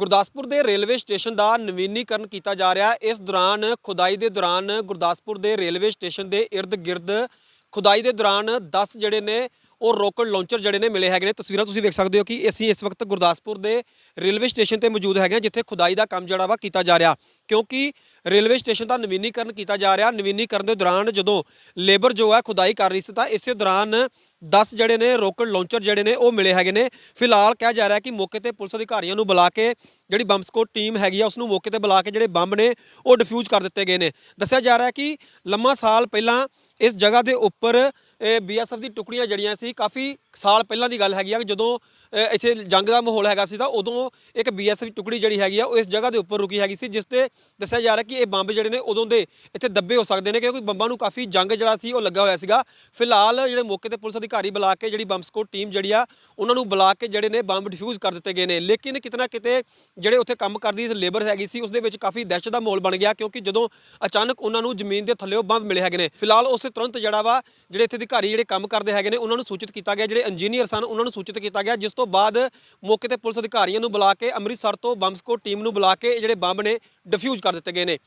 ਗੁਰਦਾਸਪੁਰ ਦੇ railway station ਦਾ ਨਵੀਨੀਕਰਨ ਕੀਤਾ ਜਾ ਰਿਹਾ ਹੈ। ਇਸ ਦੌਰਾਨ ਖੁਦਾਈ ਦੇ ਦੌਰਾਨ ਗੁਰਦਾਸਪੁਰ ਦੇ ਰੇਲਵੇ ਸਟੇਸ਼ਨ ਦੇ ird-gird ਖੁਦਾਈ ਦੇ ਦੌਰਾਨ 10 ਜਿਹੜੇ ਨੇ ਉਹ ਰੋਕਟ ਲਾਂਚਰ ਜਿਹੜੇ ਨੇ ਮਿਲੇ ਹੈਗੇ ਨੇ। ਤਸਵੀਰਾਂ ਤੁਸੀਂ ਵੇਖ ਸਕਦੇ ਹੋ ਕਿ ਅਸੀਂ ਇਸ ਵਕਤ ਗੁਰਦਾਸਪੁਰ ਦੇ ਰੇਲਵੇ ਸਟੇਸ਼ਨ ਤੇ ਮੌਜੂਦ ਹੈਗੇ ਹਾਂ, ਜਿੱਥੇ ਖੁਦਾਈ ਦਾ ਕੰਮ ਜਿਹੜਾ ਵਾ ਕੀਤਾ ਜਾ ਰਿਹਾ। ਕਿਉਂਕਿ ਰੇਲਵੇ ਸਟੇਸ਼ਨ ਦਾ ਨਵੀਨੀਕਰਨ ਕੀਤਾ ਜਾ ਰਿਹਾ। ਨਵੀਨੀਕਰਨ ਦੇ ਦੌਰਾਨ ਜਦੋਂ ਲੇਬਰ ਜੋ ਹੈ ਖੁਦਾਈ ਕਰ ਰਹੀ ਸੀ, ਤਾਂ ਇਸੇ ਦੌਰਾਨ 10 ਜਿਹੜੇ ਨੇ ਰੋਕਟ ਲਾਂਚਰ ਜਿਹੜੇ ਨੇ ਉਹ ਮਿਲੇ ਹੈਗੇ ਨੇ। ਫਿਲਹਾਲ ਕਿਹਾ ਜਾ ਰਿਹਾ ਕਿ ਮੌਕੇ ਤੇ ਪੁਲਿਸ ਅਧਿਕਾਰੀਆਂ ਨੂੰ ਬੁਲਾ ਕੇ ਜਿਹੜੀ ਬੰਬ ਸਕੋਟ ਟੀਮ ਹੈਗੀ ਆ ਉਸ ਨੂੰ ਮੌਕੇ ਤੇ ਬੁਲਾ ਕੇ ਜਿਹੜੇ ਬੰਬ ਨੇ ਉਹ ਡਿਫਿਊਜ਼ ਕਰ ਦਿੱਤੇ ਗਏ ਨੇ। ਦੱਸਿਆ ਜਾ ਰਿਹਾ ਕਿ ਲੰਮਾ ਸਾਲ ਪਹਿਲਾਂ ਇਸ ਜਗ੍ਹਾ ਦੇ ਉੱਪਰ ਇਹ ਬੀਐਸਐਫ ਦੀ ਟੁਕੜੀਆਂ ਜੜੀਆਂ ਸੀ, ਕਾਫੀ ਸਾਲ ਪਹਿਲਾਂ ਦੀ ਗੱਲ ਹੈਗੀ ਆ ਕਿ ਜਦੋਂ ਇੱਥੇ ਜੰਗ ਦਾ ਮਾਹੌਲ ਹੈਗਾ ਸੀ ਤਾਂ ਉਦੋਂ ਇੱਕ ਬੀਐਸਐਫ ਦੀ ਟੁਕੜੀ ਜਿਹੜੀ ਹੈਗੀ ਆ, ਉਹ ਇਸ ਜਗ੍ਹਾ ਦੇ ਉੱਪਰ ਰੁਕੀ ਹੈਗੀ ਸੀ, ਜਿਸ ਤੇ ਦੱਸਿਆ ਜਾ ਰਿਹਾ ਕਿ ਇਹ ਬੰਬ ਜਿਹੜੇ ਨੇ ਉਦੋਂ ਦੇ ਇੱਥੇ ਦੱਬੇ ਹੋ ਸਕਦੇ ਨੇ, ਕਿਉਂਕਿ ਬੰਬਾਂ ਨੂੰ ਕਾਫੀ ਜੰਗ ਜਿਹੜਾ ਸੀ ਉਹ ਲੱਗਾ ਹੋਇਆ ਸੀਗਾ। ਫਿਲਹਾਲ ਜਿਹੜੇ ਮੌਕੇ ਤੇ ਪੁਲਿਸ ਅਧਿਕਾਰੀ ਬੁਲਾ ਕੇ ਜਿਹੜੀ ਬੰਬ ਸਕੋਟ ਟੀਮ ਜਿਹੜੀ ਆ, ਉਹਨਾਂ ਨੂੰ ਬੁਲਾ ਕੇ ਜਿਹੜੇ ਨੇ ਬੰਬ ਡਿਫਿਊਜ਼ ਕਰ ਦਿੱਤੇ ਗਏ ਨੇ। ਲੇਕਿਨ ਕਿਤਨਾ ਕਿਤੇ ਜਿਹੜੇ ਉੱਥੇ ਕੰਮ ਕਰਦੀ ਲੇਬਰ ਹੈਗੀ ਸੀ, ਉਸ ਦੇ ਵਿੱਚ ਕਾਫੀ ਦਹਿਸ਼ਤ ਦਾ ਮਾਹੌਲ ਬਣ ਗਿਆ, ਕਿਉਂਕਿ ਜਦੋਂ ਅਚਾਨਕ ਉਹਨਾਂ ਨੂੰ ਜ਼ਮੀਨ ਦੇ ਥੱਲੇੋਂ ਬੰਬ ਮਿਲੇ ਹੈਗੇ ਨੇ। ਫਿਲਹਾਲ ਉਸੇ ਤੁਰੰਤ ਜਿਹੜਾ ਵਾ, ਜਿਹੜੇ ਇੱਥੇ ਅਧਿਕਾਰੀ ਜਿਹੜੇ ਕੰਮ ਕਰਦੇ ਹੈਗੇ ਨੇ, ਉਹਨਾਂ ਨੂੰ ਸੂਚਿਤ ਕੀਤਾ ਗਿਆ। ਜਿਹੜੇ ਇੰਜੀਨੀਅਰ ਸਨ, ਉਹਨਾਂ ਨੂੰ ਸੂਚਿਤ ਕੀਤਾ ਗਿਆ, ਜਿਸ ਤੋਂ ਬਾਅਦ ਮੌਕੇ ਤੇ ਪੁਲਿਸ ਅਧਿਕਾਰੀਆਂ ਨੂੰ ਬੁਲਾ ਕੇ ਅੰਮ੍ਰਿਤਸਰ ਤੋਂ ਬੰਬ ਸਕੋਟ ਟੀਮ ਨੂੰ ਬੁਲਾ ਕੇ ਜਿਹੜੇ ਬੰਬ ਨੇ ਡਿਫਿਊਜ਼ ਕਰ ਦਿੱਤੇ ਗਏ ਨੇ।